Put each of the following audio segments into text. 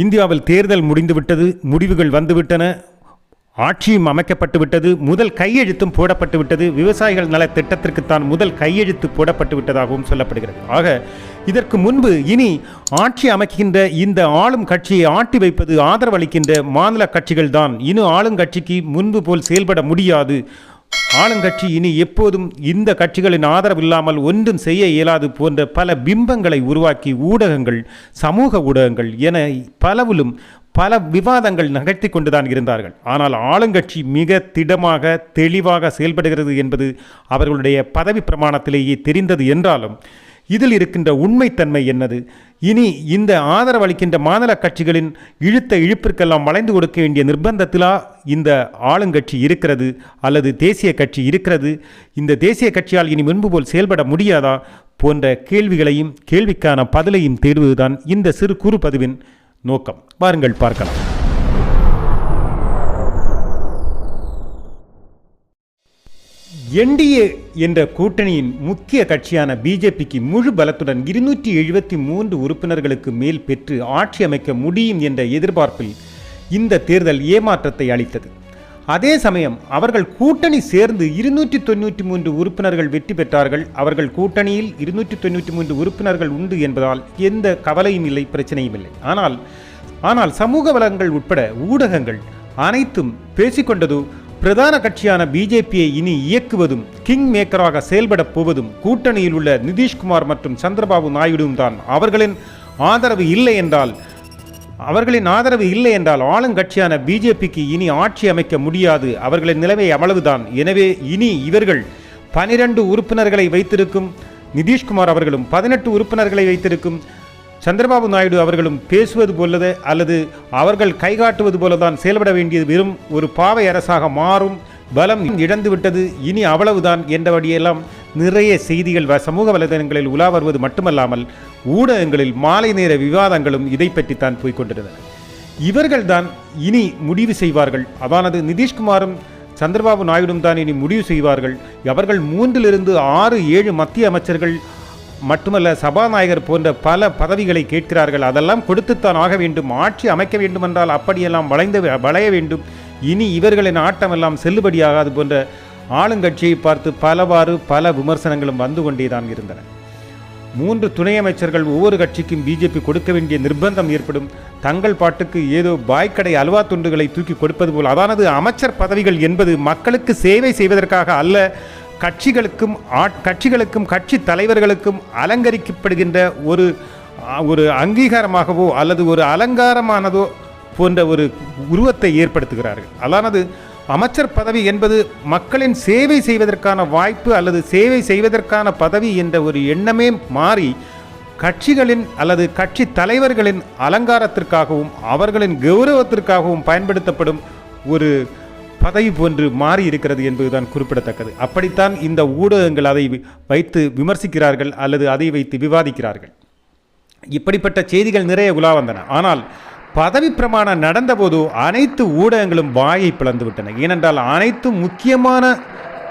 இந்தியாவில் தேர்தல் முடிந்துவிட்டது முடிவுகள் வந்துவிட்டன ஆட்சியும் அமைக்கப்பட்டு விட்டது முதல் கையெழுத்தும் போடப்பட்டு விட்டது விவசாயிகள் நல திட்டத்திற்குத்தான் முதல் கையெழுத்து போடப்பட்டு விட்டதாகவும் சொல்லப்படுகிறது. ஆக இதற்கு முன்பு இனி ஆட்சி அமைக்கின்ற இந்த ஆளும் கட்சியை ஆட்டி வைப்பது ஆதரவளிக்கின்ற மாநில கட்சிகள் தான். ஆளும் கட்சிக்கு முன்பு போல் செயல்பட முடியாது. ஆளுங்கட்சி இனி எப்போதும் இந்த கட்சிகளின் ஆதரவு இல்லாமல் ஒன்றும் செய்ய இயலாது போன்ற பல பிம்பங்களை உருவாக்கி ஊடகங்கள் சமூக ஊடகங்கள் என பலவிலும் பல விவாதங்கள் நகர்த்தி கொண்டுதான் இருந்தார்கள். ஆனால் ஆளுங்கட்சி மிக திடமாக தெளிவாக செயல்படுகிறது என்பது அவர்களுடைய பதவி பிரமாணத்திலேயே தெரிந்தது என்றாலும் இதில் இருக்கின்ற உண்மைத்தன்மை என்னது? இனி இந்த ஆதரவளிக்கின்ற மாநில கட்சிகளின் இழுத்த இழுப்பிற்கெல்லாம் வளைந்து கொடுக்க வேண்டிய நிர்பந்தத்திலா இந்த ஆளுங்கட்சி இருக்கிறது அல்லது தேசிய கட்சி இருக்கிறது? இந்த தேசிய கட்சியால் இனி முன்பு போல் செயல்பட முடியாதா? போன்ற கேள்விகளையும் கேள்விக்கான பதிலையும் தேடுவதுதான் இந்த சிறு குறு பதிவின் நோக்கம். வாருங்கள் பார்க்கலாம். என்டிஏ என்ற கூட்டணியின் முக்கிய கட்சியான பிஜேபிக்கு முழு பலத்துடன் இருநூற்றி எழுபத்தி மூன்று உறுப்பினர்களுக்கு மேல் பெற்று ஆட்சி அமைக்க முடியும் என்ற எதிர்பார்ப்பில் இந்த தேர்தல் ஏமாற்றத்தை அளித்தது. அதே சமயம் அவர்கள் கூட்டணி சேர்ந்து இருநூற்றி தொண்ணூற்றி மூன்று உறுப்பினர்கள் வெற்றி பெற்றார்கள். அவர்கள் கூட்டணியில் இருநூற்றி தொண்ணூற்றி மூன்று உறுப்பினர்கள் உண்டு என்பதால் எந்த கவலையும் இல்லை பிரச்சனையும் இல்லை. ஆனால் ஆனால் சமூக வளங்கள் உட்பட ஊடகங்கள் அனைத்தும் பேசிக்கொண்டது பிரதான கட்சியான பிஜேபியை இனி இயக்குவதும் கிங் மேக்கராக செயல்படப் போவதும் கூட்டணியில் உள்ள நிதிஷ்குமார் மற்றும் சந்திரபாபு நாயுடுவும் தான். அவர்களின் ஆதரவு இல்லை என்றால் அவர்களின் ஆதரவு இல்லை என்றால் ஆளுங்கட்சியான பிஜேபிக்கு இனி ஆட்சி அமைக்க முடியாது. அவர்களின் நிலைமை அவ்வளவுதான். எனவே இனி இவர்கள் பனிரெண்டு உறுப்பினர்களை வைத்திருக்கும் நிதிஷ்குமார் அவர்களும் பதினெட்டு உறுப்பினர்களை வைத்திருக்கும் சந்திரபாபு நாயுடு அவர்களும் பேசுவது போலது அல்லது அவர்கள் கைகாட்டுவது போலதான் செயல்பட வேண்டியது வெறும் ஒரு பாவை அரசாக மாறும் பலம் இழந்து விட்டது இனி அவ்வளவுதான் என்றபடியெல்லாம் நிறைய செய்திகள் வ- சமூக வலைதளங்களில் உலா வருவது மட்டுமல்லாமல் ஊடகங்களில் மாலை நேர விவாதங்களும் இதை பற்றித்தான் போய்கொண்டிருந்தன இவர்கள்தான் இனி முடிவு செய்வார்கள். அதானது நிதிஷ்குமாரும் சந்திரபாபு நாயுடும் தான் இனி முடிவு செய்வார்கள். அவர்கள் மூன்றிலிருந்து ஆறு ஏழு மத்திய அமைச்சர்கள் மட்டுமல்ல சபாநாயகர் போன்ற பல பதவிகளை கேட்கிறார்கள். அதெல்லாம் கொடுத்துத்தான் ஆக வேண்டும். ஆட்சி அமைக்க வேண்டுமென்றால் அப்படியெல்லாம் வளைந்து வளைய வேண்டும். இனி இவர்களின் ஆட்டமெல்லாம் செல்லுபடியாகாது போன்ற ஆளுங்கட்சியை பார்த்து பலவாறு பல விமர்சனங்களும் வந்து கொண்டேதான் இருந்தன. மூன்று துணை அமைச்சர்கள் ஒவ்வொரு கட்சிக்கும் பிஜேபி கொடுக்க வேண்டிய நிர்பந்தம் ஏற்படும். தங்கள் பாட்டுக்கு ஏதோ பாய்க்கடை அல்வா துண்டுகளை தூக்கி கொடுப்பது போல் அதானது அமைச்சர் பதவிகள் என்பது மக்களுக்கு சேவை செய்வதற்காக அல்ல கட்சிகளுக்கும் கட்சிகளுக்கும் கட்சி தலைவர்களுக்கும் அலங்கரிக்கப்படுகின்ற ஒரு ஒரு அங்கீகாரமாகவோ அல்லது ஒரு அலங்காரமானதோ போன்ற ஒரு உருவத்தை ஏற்படுத்துகிறார்கள். அதானது அமைச்சர் பதவி என்பது மக்களின் சேவை செய்வதற்கான வாய்ப்பு அல்லது சேவை செய்வதற்கான பதவி என்ற ஒரு எண்ணமே மாறி கட்சிகளின் அல்லது கட்சி தலைவர்களின் அலங்காரத்திற்காகவும் அவர்களின் கௌரவத்திற்காகவும் பயன்படுத்தப்படும் ஒரு பதவி போன்று மாறி இருக்கிறது என்பதுதான் குறிப்பிடத்தக்கது. அப்படித்தான் இந்த ஊடகங்கள் அதை வைத்து விமர்சிக்கிறார்கள் அல்லது அதை வைத்து விவாதிக்கிறார்கள். இப்படிப்பட்ட செய்திகள் நிறைய உலா வந்தன. ஆனால் பதவி பிரமாணம் நடந்தபோது அனைத்து ஊடகங்களும் வாயை பிளந்து விட்டன ஏனென்றால் அனைத்து முக்கியமான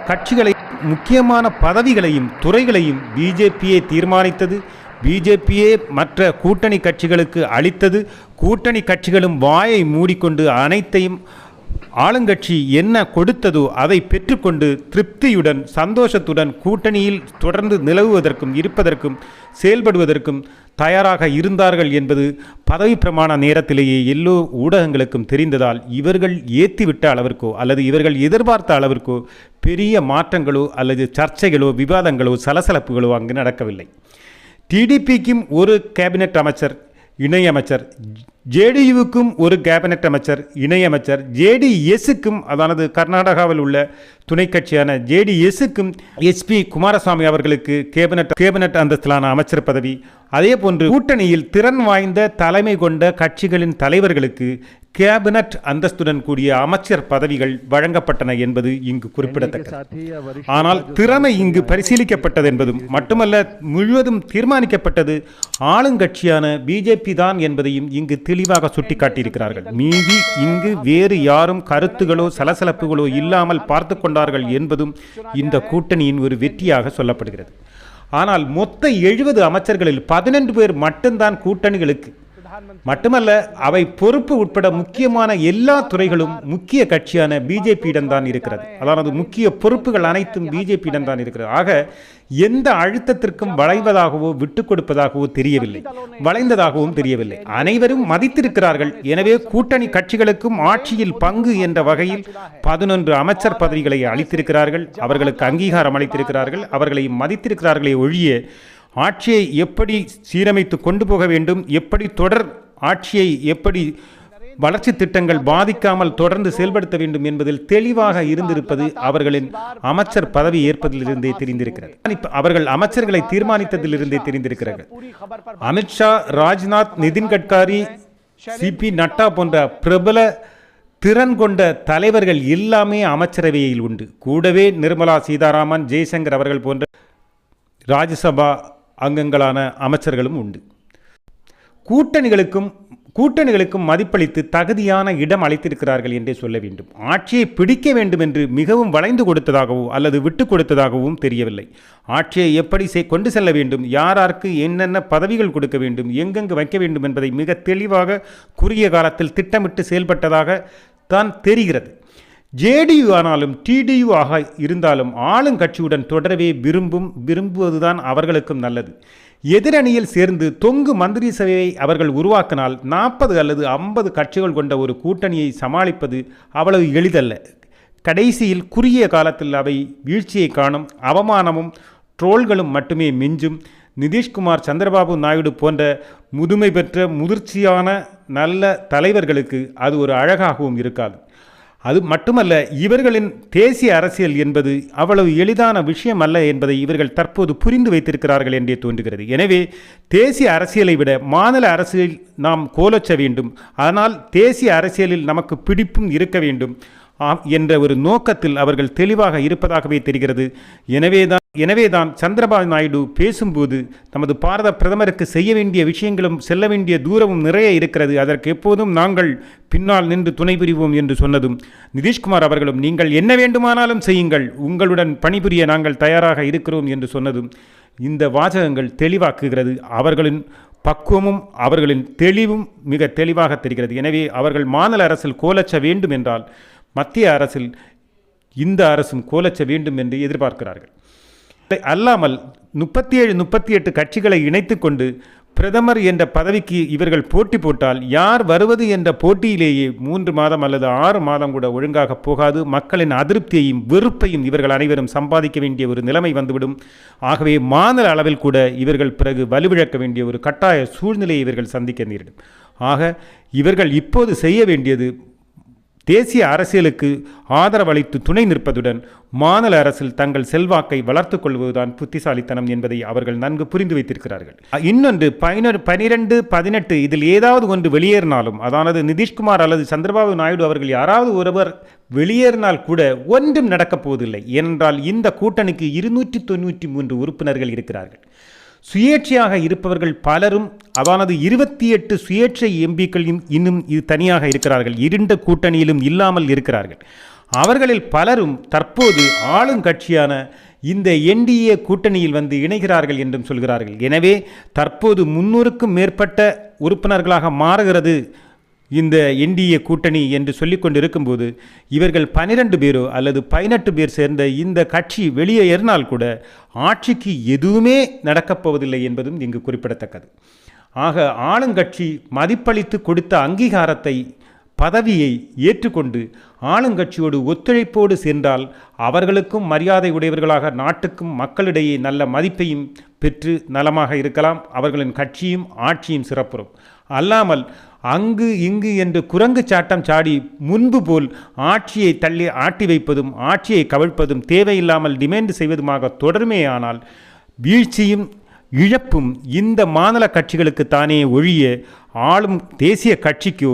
கட்சிகளை முக்கியமான பதவிகளையும் துறைகளையும் பிஜேபியே தீர்மானித்தது. பிஜேபியே மற்ற கூட்டணி கட்சிகளுக்கு அளித்தது. கூட்டணி கட்சிகளும் வாயை மூடிக்கொண்டு அனைத்தையும் ஆளுங்கட்சி என்ன கொடுத்ததோ அதை பெற்றுக்கொண்டு திருப்தியுடன் சந்தோஷத்துடன் கூட்டணியில் தொடர்ந்து நிலவுவதற்கும் இருப்பதற்கும் செயல்படுவதற்கும் தயாராக இருந்தார்கள் என்பது பதவி பிரமாண நேரத்திலேயே எல்லோ ஊடகங்களுக்கும் தெரிந்ததால் இவர்கள் ஏற்றிவிட்ட அளவிற்கோ அல்லது இவர்கள் எதிர்பார்த்த அளவிற்கோ பெரிய மாற்றங்களோ அல்லது சர்ச்சைகளோ விவாதங்களோ சலசலப்புகளோ அங்கு நடக்கவில்லை. டிடிபிக்கும் ஒரு கேபினெட் அமைச்சர் இணையமைச்சர் ஜேடியுவுக்கும் ஒரு கேபினெட் அமைச்சர் இணையமைச்சர் ஜேடிஎஸ்ஸுக்கும் அதானது கர்நாடகாவில் உள்ள துணை கட்சியான ஜேடிஎஸ்ஸுக்கும் எஸ்பி குமாரசாமி அவர்களுக்கு கேபினெட் கேபினெட் அந்தஸ்திலான அமைச்சர் பதவி. அதே போன்று கூட்டணியில் திறன் வாய்ந்த தலைமை கொண்ட கட்சிகளின் தலைவர்களுக்கு கேபினட் அந்தஸ்துடன் கூடிய அமைச்சர் பதவிகள் வழங்கப்பட்டன என்பது இங்கு குறிப்பிடத்தக்கது. ஆனால் திறமை இங்கு பரிசீலிக்கப்பட்டது என்பதும் மட்டுமல்ல முழுவதும் தீர்மானிக்கப்பட்டது ஆளுங்கட்சியான பிஜேபி தான் என்பதையும் இங்கு தெளிவாக சுட்டிக்காட்டியிருக்கிறார்கள். மீதி இங்கு வேறு யாரும் கருத்துகளோ சலசலப்புகளோ இல்லாமல் பார்த்து கொண்டார்கள் என்பதும் இந்த கூட்டணியின் ஒரு வெற்றியாக சொல்லப்படுகிறது. ஆனால் மொத்த எழுபது அமைச்சர்களில் பதினெண்டு பேர் மட்டும்தான் கூட்டணிகளுக்கு மட்டுமல்ல அவை பொறுப்பு உட்பட முக்கியமான எல்லா துறைகளும் முக்கிய கட்சியான பிஜேபியிடம் தான் இருக்கிறது. அதாவது முக்கிய பொறுப்புகள் அனைத்தும் பிஜேபியிடம் தான் இருக்கிறது. ஆக எந்த அழுத்தத்திற்கும் வளைவதாகவோ விட்டுக் கொடுப்பதாகவோ தெரியவில்லை. வளைந்ததாகவும் தெரியவில்லை. அனைவரும் மதித்திருக்கிறார்கள். எனவே கூட்டணி கட்சிகளுக்கும் ஆட்சியில் பங்கு என்ற வகையில் பதினொன்று அமைச்சர் பதவிகளை அளித்திருக்கிறார்கள். அவர்களுக்கு அங்கீகாரம் அளித்திருக்கிறார்கள். அவர்களை மதித்திருக்கிறார்களே ஒழிய ஆட்சியை எப்படி சீரமைத்து கொண்டு போக வேண்டும் எப்படி தொடர் ஆட்சியை எப்படி வளர்ச்சி திட்டங்கள் பாதிக்காமல் தொடர்ந்து செயல்படுத்த வேண்டும் என்பதில் தெளிவாக இருந்திருப்பது அவர்களின் அமைச்சர் பதவி ஏற்பதிலிருந்தே தெரிந்திருக்கிறது. அவர்கள் அமைச்சர்களை தீர்மானித்ததிலிருந்தே தெரிந்திருக்கிறார்கள் அமித்ஷா ராஜ்நாத் நிதின் கட்காரி சிபி நட்டா போன்ற பிரபல திறன் கொண்ட தலைவர்கள் எல்லாமே அமைச்சரவையில் உண்டு. கூடவே நிர்மலா சீதாராமன் ஜெய்சங்கர் அவர்கள் போன்ற ராஜ்யசபா அங்கங்களான அமைச்சர்களும் உண்டு. கூட்டணிகளுக்கும் கூட்டணிகளுக்கும் மதிப்பளித்து தகுதியான இடம் அளித்திருக்கிறார்கள் என்றே சொல்ல வேண்டும். ஆட்சியை பிடிக்க வேண்டும் என்று மிகவும் வளைந்து கொடுத்ததாகவோ அல்லது விட்டு கொடுத்ததாகவும் தெரியவில்லை. ஆட்சியை எப்படி செய் கொண்டு செல்ல வேண்டும்? யாராருக்கு என்னென்ன பதவிகள் கொடுக்க வேண்டும்? எங்கெங்கு வைக்க வேண்டும் என்பதை மிக தெளிவாக குறுகிய காலத்தில் திட்டமிட்டு செயல்பட்டதாக தான் தெரிகிறது. ஜேடியு ஆனாலும் டிடியு ஆக இருந்தாலும் ஆளுங்கட்சியுடன் தொடரவே விரும்பும் விரும்புவதுதான் அவர்களுக்கும் நல்லது. எதிரணியில் சேர்ந்து தொங்கு மந்திரி சபையை அவர்கள் உருவாக்கினால் நாற்பது அல்லது ஐம்பது கட்சிகள் கொண்ட ஒரு கூட்டணியை சமாளிப்பது அவ்வளவு எளிதல்ல. கடைசியில் குறுகிய காலத்தில் அவை வீழ்ச்சியை காணும் அவமானமும் ட்ரோல்களும் மட்டுமே மிஞ்சும். நிதிஷ்குமார் சந்திரபாபு நாயுடு போன்ற முதுமை பெற்ற முதிர்ச்சியான நல்ல தலைவர்களுக்கு அது ஒரு அழகாகவும் இருக்காது. அது மட்டுமல்ல இவர்களின் தேசிய அரசியல் என்பது அவ்வளவு எளிதான விஷயம் அல்ல என்பதை இவர்கள் தற்போது புரிந்து வைத்திருக்கிறார்கள் என்றே தோன்றுகிறது. எனவே தேசிய அரசியலை விட மாநில அரசியல் நாம் கோலச்ச வேண்டும். ஆனால் தேசிய அரசியலில் நமக்கு பிடிப்பும் இருக்க வேண்டும். ஆம் என்ற ஒரு நோக்கத்தில் அவர்கள் தெளிவாக இருப்பதாகவே தெரிகிறது. எனவேதான் எனவேதான் சந்திரபாபு நாயுடு பேசும்போது நமது பாரத பிரதமருக்கு செய்ய வேண்டிய விஷயங்களும் செல்ல வேண்டிய தூரமும் நிறைய இருக்கிறது. அதற்கு எப்போதும் நாங்கள் பின்னால் நின்று துணை புரிவோம் என்று சொன்னதும் நிதிஷ்குமார் அவர்களும் நீங்கள் என்ன வேண்டுமானாலும் செய்யுங்கள். உங்களுடன் பணிபுரிய நாங்கள் தயாராக இருக்கிறோம் என்று சொன்னதும் இந்த வாசகங்கள் தெளிவாக்குகிறது. அவர்களின் பக்குவமும் அவர்களின் தெளிவும் மிக தெளிவாக தெரிகிறது. எனவே அவர்கள் மாநில அரசில் கோலச்ச வேண்டும் என்றால் மத்திய அரசில் இந்த அரசும் கோலச்ச வேண்டும் என்று எதிர்பார்க்கிறார்கள். அல்லாமல் முப்பத்தி ஏழு முப்பத்தி எட்டு கட்சிகளை இணைத்து கொண்டு பிரதமர் என்ற பதவிக்கு இவர்கள் போட்டி போட்டால் யார் வருவது என்ற போட்டியிலேயே மூன்று மாதம் அல்லது ஆறு மாதம் கூட ஒழுங்காக போகாது. மக்களின் அதிருப்தியையும் வெறுப்பையும் இவர்கள் அனைவரும் சம்பாதிக்க வேண்டிய ஒரு நிலைமை வந்துவிடும். ஆகவே மாநில அளவில் கூட இவர்கள் பிறகு வலுவிழக்க வேண்டிய ஒரு கட்டாய சூழ்நிலையை இவர்கள் சந்திக்க நேரிடும். ஆக இவர்கள் இப்போது செய்ய வேண்டியது தேசிய அரசியலுக்கு ஆதரவளித்து துணை நிற்பதுடன் மாநில அரசில் தங்கள் செல்வாக்கை வளர்த்து கொள்வதுதான் புத்திசாலித்தனம் என்பதை அவர்கள் நன்கு புரிந்து வைத்திருக்கிறார்கள். இன்னொன்று பதினொரு பனிரெண்டு பதினெட்டு இதில் ஏதாவது ஒன்று வெளியேறினாலும் அதானது நிதிஷ்குமார் அல்லது சந்திரபாபு நாயுடு அவர்கள் யாராவது ஒருவர் வெளியேறினால் கூட ஒன்றும் நடக்கப் போவதில்லை ஏனென்றால் இந்த கூட்டணிக்கு இருநூற்றி தொண்ணூற்றி மூன்று உறுப்பினர்கள் இருக்கிறார்கள். சுயேட்சையாக இருப்பவர்கள் பலரும் அதானது இருபத்தி எட்டு சுயேட்சை எம்பிக்களும் இன்னும் இது தனியாக இருக்கிறார்கள். இருண்ட கூட்டணியிலும் இல்லாமல் இருக்கிறார்கள். அவர்களில் பலரும் தற்போது ஆளுங்கட்சியான இந்த என்டிஏ கூட்டணியில் வந்து இணைகிறார்கள் என்றும் சொல்கிறார்கள். எனவே தற்போது முன்னூறுக்கும் மேற்பட்ட உறுப்பினர்களாக மாறுகிறது இந்த என்டிஏ கூட்டணி என்று சொல்லிக் கொண்டிருக்கும்போது இவர்கள் பனிரெண்டு பேரோ அல்லது பதினெட்டு பேர் சேர்ந்த இந்த கட்சி வெளியே ஏறினால் கூட ஆட்சிக்கு எதுவுமே நடக்கப் போவதில்லை என்பதும் இங்கு குறிப்பிடத்தக்கது. ஆக ஆளுங்கட்சி மதிப்பளித்து கொடுத்த அங்கீகாரத்தை பதவியை ஏற்றுக்கொண்டு ஆளுங்கட்சியோடு ஒத்துழைப்போடு சென்றால் அவர்களுக்கும் மரியாதை உடையவர்களாக நாட்டுக்கும் மக்களிடையே நல்ல மதிப்பையும் பெற்று நலமாக இருக்கலாம். அவர்களின் கட்சியும் ஆட்சியும் சிறப்புறும். அல்லாமல் அங்கு இங்கு என்று குரங்கு சாட்டம் சாடி முன்பு போல் ஆட்சியை தள்ளி ஆட்டி வைப்பதும் ஆட்சியை கவிழ்ப்பதும் தேவையில்லாமல் டிமாண்ட் செய்வதுமாக தொடருமேயானால் வீழ்ச்சியும் இழப்பும் இந்த மாநில கட்சிகளுக்கு தானே ஒழிய ஆளும் தேசிய கட்சிக்கோ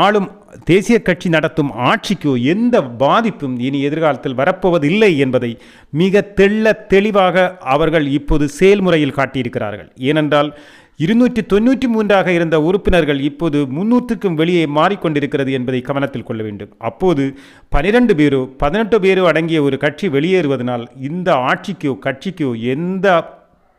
ஆளும் தேசிய கட்சி நடத்தும் ஆட்சிக்கோ எந்த பாதிப்பும் இனி எதிர்காலத்தில் வரப்போவதில்லை என்பதை மிக தெள்ள தெளிவாக அவர்கள் இப்போது செயல்முறையில் காட்டியிருக்கிறார்கள். ஏனென்றால் இருநூற்றி தொண்ணூற்றி மூன்றாக இருந்த உறுப்பினர்கள் இப்போது முன்னூற்றுக்கும் வெளியே மாறிக்கொண்டிருக்கிறது என்பதை கவனத்தில் கொள்ள வேண்டும். அப்போது பனிரெண்டு பேரோ பதினெட்டு பேரோ அடங்கிய ஒரு கட்சி வெளியேறுவதனால் இந்த ஆட்சிக்கோ கட்சிக்கோ எந்த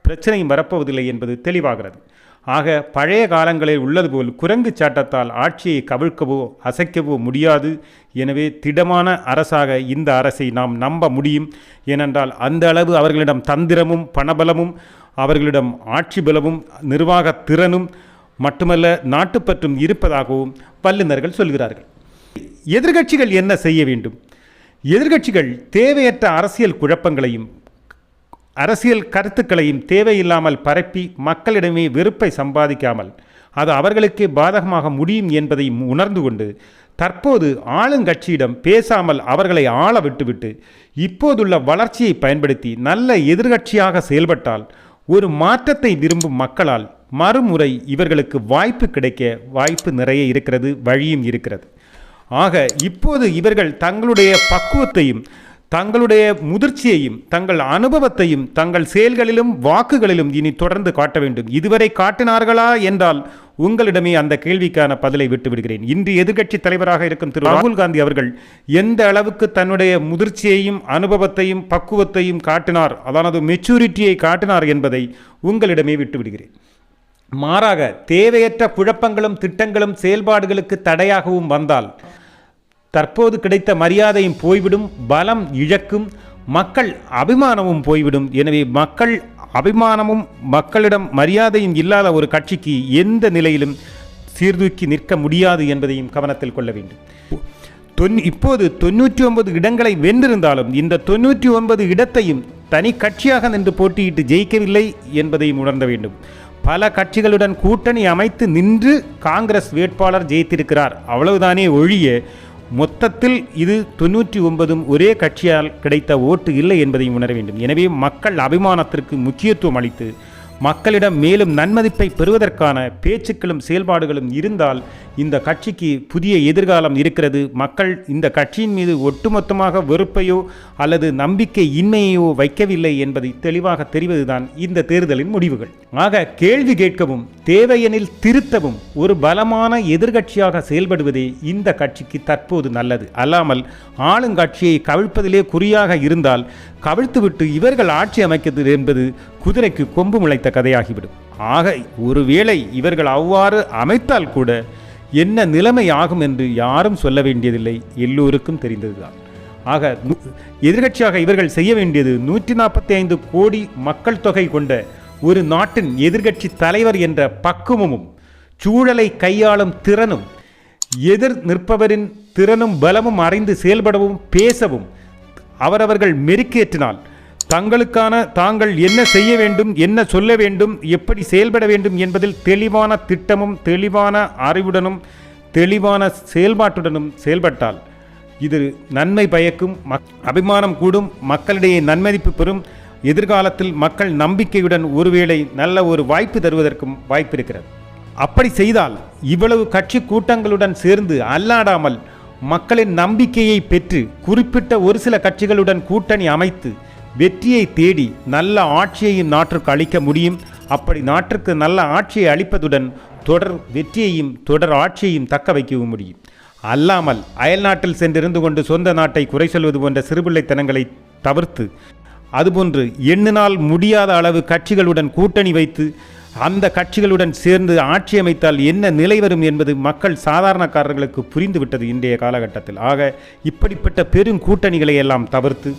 பிரச்சனையும் வரப்போவதில்லை என்பது தெளிவாகிறது. ஆக பழைய காலங்களில் உள்ளது போல் குரங்கு சாட்டத்தால் ஆட்சியை கவிழ்க்கவோ அசைக்கவோ முடியாது. எனவே திடமான அரசாக இந்த அரசை நாம் நம்ப முடியும். ஏனென்றால் அந்த அளவு அவர்களிடம் தந்திரமும் பணபலமும் அவர்களிடம் ஆட்சி பலமும் நிர்வாக திறனும் மட்டுமல்ல நாட்டுப்பற்றும் இருப்பதாகவும் வல்லுநர்கள் சொல்கிறார்கள். எதிர்க்கட்சிகள் என்ன செய்ய வேண்டும்? எதிர்க்கட்சிகள் தேவையற்ற அரசியல் குழப்பங்களையும் அரசியல் கருத்துக்களையும் தேவையில்லாமல் பரப்பி மக்களிடமே வெறுப்பை சம்பாதிக்காமல் அது அவர்களுக்கே பாதகமாக முடியும் என்பதை உணர்ந்து கொண்டு தற்போது ஆளுங்கட்சியிடம் பேசாமல் அவர்களை ஆள விட்டுவிட்டு இப்போதுள்ள வளர்ச்சியை பயன்படுத்தி நல்ல எதிர்க்கட்சியாக செயல்பட்டால் ஒரு மாற்றத்தை விரும்பும் மக்களால் மறுமுறை இவர்களுக்கு வாய்ப்பு கிடைக்க வாய்ப்பு நிறைய இருக்கிறது வழியும் இருக்கிறது. ஆக இப்போது இவர்கள் தங்களுடைய பக்குவத்தையும் தங்களுடைய முதிர்ச்சியையும் தங்கள் அனுபவத்தையும் தங்கள் செயல்களிலும் வாக்குகளிலும் இனி தொடர்ந்து காட்ட வேண்டும். இதுவரை காட்டினார்களா என்றால் உங்களிடமே அந்த கேள்விக்கான பதிலை விட்டு விடுகிறேன் இன்று எதிர்க்கட்சி தலைவராக இருக்கும் திரு ராகுல் காந்தி அவர்கள் எந்த அளவுக்கு தன்னுடைய முதிர்ச்சியையும் அனுபவத்தையும் பக்குவத்தையும் காட்டினார் அதானது மெச்சூரிட்டியை காட்டினார் என்பதை உங்களிடமே விட்டு விடுகிறேன் மாறாக தேவையற்ற குழப்பங்களும் திட்டங்களும் செயல்பாடுகளுக்கு தடையாகவும் வந்தால் தற்போது கிடைத்த மரியாதையும் போய்விடும் பலம் இழக்கும் மக்கள் அபிமானமும் போய்விடும். எனவே மக்கள் அபிமானமும் மக்களிடம் மரியாதையும் இல்லாத ஒரு கட்சிக்கு எந்த நிலையிலும் சீர்தூக்கி நிற்க முடியாது என்பதையும் கவனத்தில் கொள்ள வேண்டும். தொன் இப்போது தொண்ணூற்றி ஒன்பது இடங்களை வென்றிருந்தாலும் இந்த தொண்ணூற்றி ஒன்பது இடத்தையும் தனி கட்சியாக நின்று போட்டியிட்டு ஜெயிக்கவில்லை என்பதையும் உணர்ந்த வேண்டும். பல கட்சிகளுடன் கூட்டணி அமைத்து நின்று காங்கிரஸ் வேட்பாளர் ஜெயித்திருக்கிறார். அவ்வளவுதானே ஒழிய மொத்தத்தில் இது தொண்ணூற்றி ஒன்பதும் ஒரே கட்சியால் கிடைத்த ஓட்டு இல்லை என்பதையும் உணர வேண்டும். எனவே மக்கள் அபிமானத்திற்கு முக்கியத்துவம் அளித்து மக்களிடம் மேலும் நன்மதிப்பை பெறுவதற்கான பேச்சுக்களும் செயல்பாடுகளும் இருந்தால் இந்த கட்சிக்கு புதிய எதிர்காலம் இருக்கிறது. மக்கள் இந்த கட்சியின் மீது ஒட்டுமொத்தமாக வெறுப்பையோ அல்லது நம்பிக்கை இன்மையோ வைக்கவில்லை என்பதை தெளிவாக தெரிவதுதான் இந்த தேர்தலின் முடிவுகள். ஆக கேள்வி கேட்கவும் தேவையெனில் திருத்தவும் ஒரு பலமான எதிர்கட்சியாக செயல்படுவதே இந்த கட்சிக்கு தற்போது நல்லது. அல்லாமல் ஆளுங்கட்சியை கவிழ்ப்பதிலே குறியாக இருந்தால் கவிழ்த்துவிட்டு இவர்கள் ஆட்சி அமைக்கிறது என்பது குதிரைக்கு கொம்பு முளைத்த கதையாகிவிடும். ஆக ஒருவேளை இவர்கள் அவ்வாறு அமைத்தால் கூட என்ன நிலைமை ஆகும் என்று யாரும் சொல்ல வேண்டியதில்லை. எல்லோருக்கும் தெரிந்ததுதான். ஆக நு- இவர்கள் செய்ய வேண்டியது நூற்றி நாற்பத்தி ஐந்து கோடி மக்கள் தொகை கொண்ட ஒரு நாட்டின் எதிர்கட்சி தலைவர் என்ற பக்குவமும் சூழலை கையாளும் திறனும் எதிர் நிற்பவரின் திறனும் பலமும் அறிந்து செயல்படவும் பேசவும் அவரவர்கள் மெருக்கேற்றினால் தங்களுக்கான தாங்கள் என்ன செய்ய வேண்டும் என்ன சொல்ல வேண்டும் எப்படி செயல்பட வேண்டும் என்பதில் தெளிவான திட்டமும் தெளிவான அறிவுடனும் தெளிவான செயல்பாட்டுடனும் செயல்பட்டால் இது நன்மை பயக்கும் மக் அபிமானம் கூடும் மக்களிடையே நன்மதிப்பு பெறும். எதிர்காலத்தில் மக்கள் நம்பிக்கையுடன் ஒருவேளை நல்ல ஒரு வாய்ப்பு தருவதற்கும் வாய்ப்பு இருக்கிறது அப்படி செய்தால் இவ்வளவு கட்சி கூட்டங்களுடன் சேர்ந்து அல்லாடாமல் மக்களின் நம்பிக்கையை பெற்று குறிப்பிட்ட ஒரு சில கட்சிகளுடன் கூட்டணி அமைத்து வெற்றியை தேடி நல்ல ஆட்சியையும் நாட்டிற்கு அளிக்க முடியும். அப்படி நாட்டிற்கு நல்ல ஆட்சியை அளிப்பதுடன் தொடர் வெற்றியையும் தொடர் ஆட்சியையும் தக்க வைக்கவும் முடியும். அல்லாமல் அயல்நாட்டில் சென்றிருந்து கொண்டு சொந்த நாட்டை குறை சொல்வது போன்ற சிறுபிள்ளைத்தனங்களை தவிர்த்து அதுபோன்று எண்ணினால் முடியாத அளவு கட்சிகளுடன் கூட்டணி வைத்து அந்த கட்சிகளுடன் சேர்ந்து ஆட்சி அமைத்தால் என்ன நிலை வரும் என்பது மக்கள் சாதாரணக்காரர்களுக்கு புரிந்துவிட்டது இன்றைய காலகட்டத்தில். ஆக இப்படிப்பட்ட பெரும் கூட்டணிகளை எல்லாம் தவிர்த்து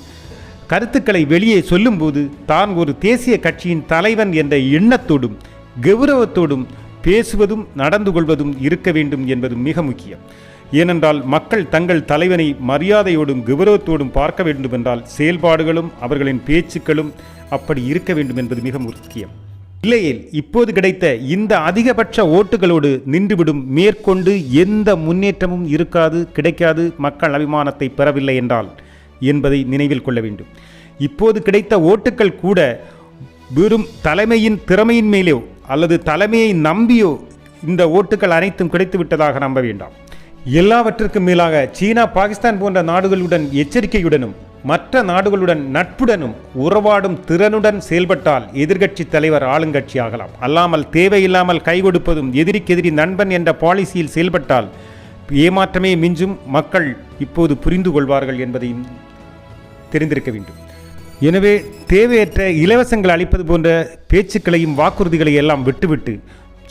கருத்துக்களை வெளியே சொல்லும்போது தான் ஒரு தேசிய கட்சியின் தலைவன் என்ற எண்ணத்தோடும் கௌரவத்தோடும் பேசுவதும் நடந்து கொள்வதும் இருக்க வேண்டும் என்பது மிக முக்கியம். ஏனென்றால் மக்கள் தங்கள் தலைவனை மரியாதையோடும் கௌரவத்தோடும் பார்க்க வேண்டும் என்றால் செயல்பாடுகளும் அவர்களின் பேச்சுக்களும் அப்படி இருக்க வேண்டும் என்பது மிக முக்கியம். இல்லையில் இப்போது கிடைத்த இந்த அதிகபட்ச ஓட்டுகளோடு நின்றுவிடும் மேற்கொண்டு எந்த முன்னேற்றமும் இருக்காது கிடைக்காது மக்கள் அபிமானத்தை பெறவில்லை என்றால் என்பதை நினைவில் கொள்ள வேண்டும். இப்போது கிடைத்த ஓட்டுக்கள் கூட வெறும் தலைமையின் திறமையின் மேலேயோ அல்லது தலைமையை நம்பியோ இந்த ஓட்டுகள் அனைத்தும் கிடைத்து விட்டதாக நம்ப வேண்டாம். எல்லாவற்றிற்கும் மேலாக சீனா பாகிஸ்தான் போன்ற நாடுகளுடன் எச்சரிக்கையுடனும் மற்ற நாடுகளுடன் நட்புடனும் உறவாடும் திறனுடன் செயல்பட்டால் எதிர்க்கட்சி தலைவர் ஆளுங்கட்சி ஆகலாம். அல்லாமல் தேவையில்லாமல் கை கொடுப்பதும் எதிரிக்கெதிரி நண்பன் என்ற பாலிசியில் செயல்பட்டால் ஏமாற்றமே மிஞ்சும். மக்கள் இப்போது புரிந்து கொள்வார்கள் என்பதையும் தெரிந்திருக்க வேண்டும். எனவே தேவையற்ற இலவசங்கள் அளிப்பது போன்ற பேச்சுக்களையும் வாக்குறுதிகளை எல்லாம் விட்டுவிட்டு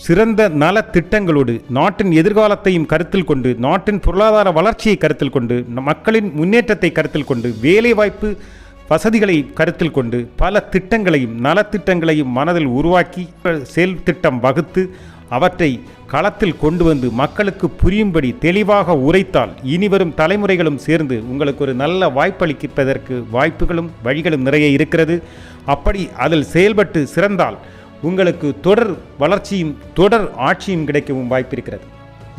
சிறந்த நல திட்டங்களோடு நாட்டின் எதிர்காலத்தையும் கருத்தில் கொண்டு நாட்டின் பொருளாதார வளர்ச்சியை கருத்தில் கொண்டு மக்களின் முன்னேற்றத்தை கருத்தில் கொண்டு வேலைவாய்ப்பு வசதிகளை கருத்தில் கொண்டு பல திட்டங்களையும் நலத்திட்டங்களையும் மனதில் உருவாக்கி செயல் திட்டம் வகுத்து அவற்றை களத்தில் கொண்டு வந்து மக்களுக்கு புரியும்படி தெளிவாக உரைத்தால் இனிவரும் தலைமுறைகளும் சேர்ந்து உங்களுக்கு ஒரு நல்ல வாய்ப்பளிப்பதற்கு வாய்ப்புகளும் வழிகளும் நிறைய இருக்கிறது. அப்படி அதில் செயல்பட்டு சிறந்தால் உங்களுக்கு தொடர் வளர்ச்சியும் தொடர் ஆட்சியும் கிடைக்கவும் வாய்ப்பிருக்கிறது.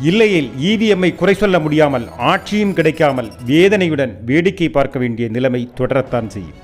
இல்லையில் இவிஎம்ஐ குறை சொல்ல முடியாமல் ஆட்சியும் கிடைக்காமல் வேதனையுடன் வேடிக்கை பார்க்க வேண்டிய நிலைமை தொடரத்தான் செய்யும்.